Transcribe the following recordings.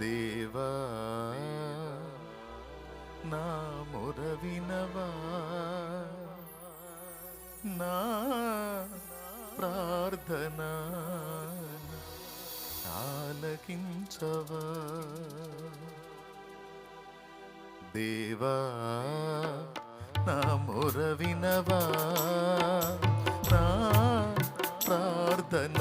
దేవా నా మొర వినవా నా ప్రార్థన ఆలకించవా? దేవా నా మొర వినవా నా ప్రార్థన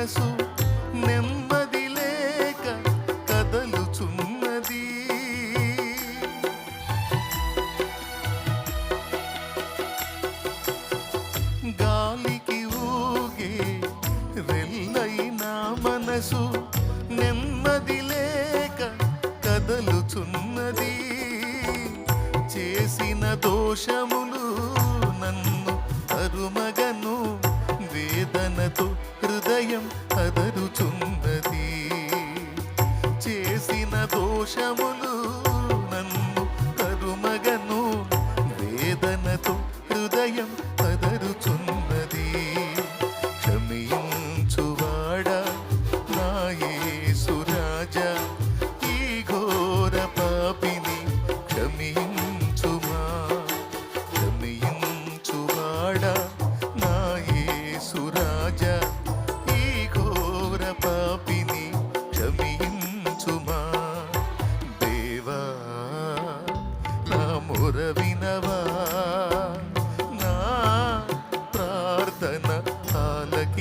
మనసు నెమ్మది లేక కదలుచున్నది. గాలికి ఊగే రెల్లైన మనసు నెమ్మది లేక కదలుచున్నది. చేసిన దోషములు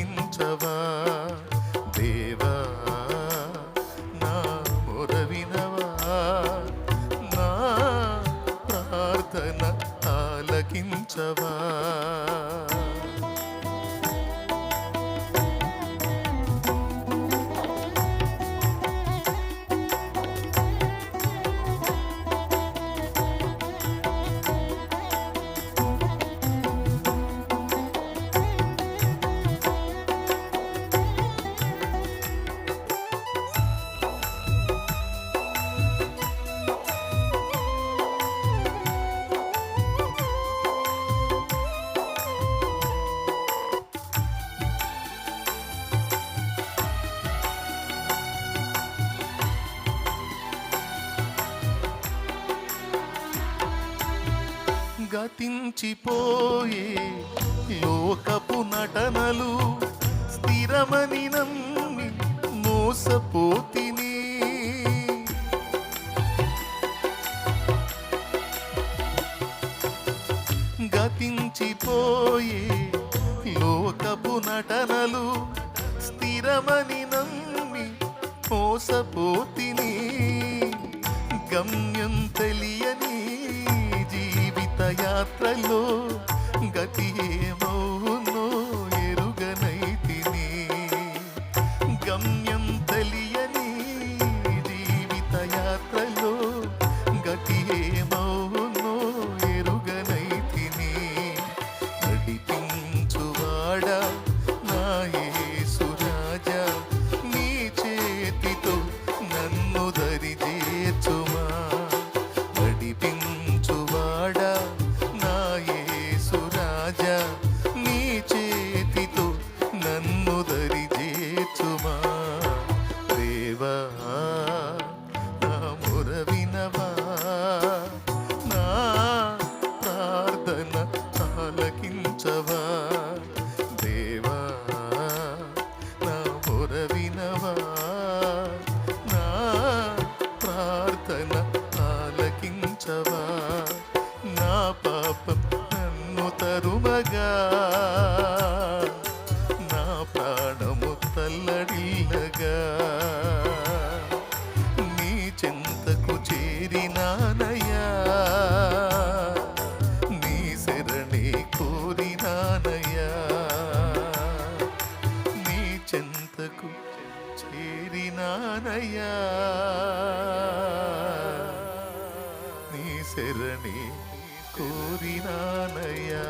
ఆలకించవా దేవా గతించిపోయే లోకపు నటనలు స్థిరమని నమ్మి మోసపోతిని. గతించిపోయే లోకపు నటనలు స్థిరమని నమ్మి మోసపోతిని. గమ్యం తెలియని జీవిత Shiva. ശരണി കോരിനാനയാ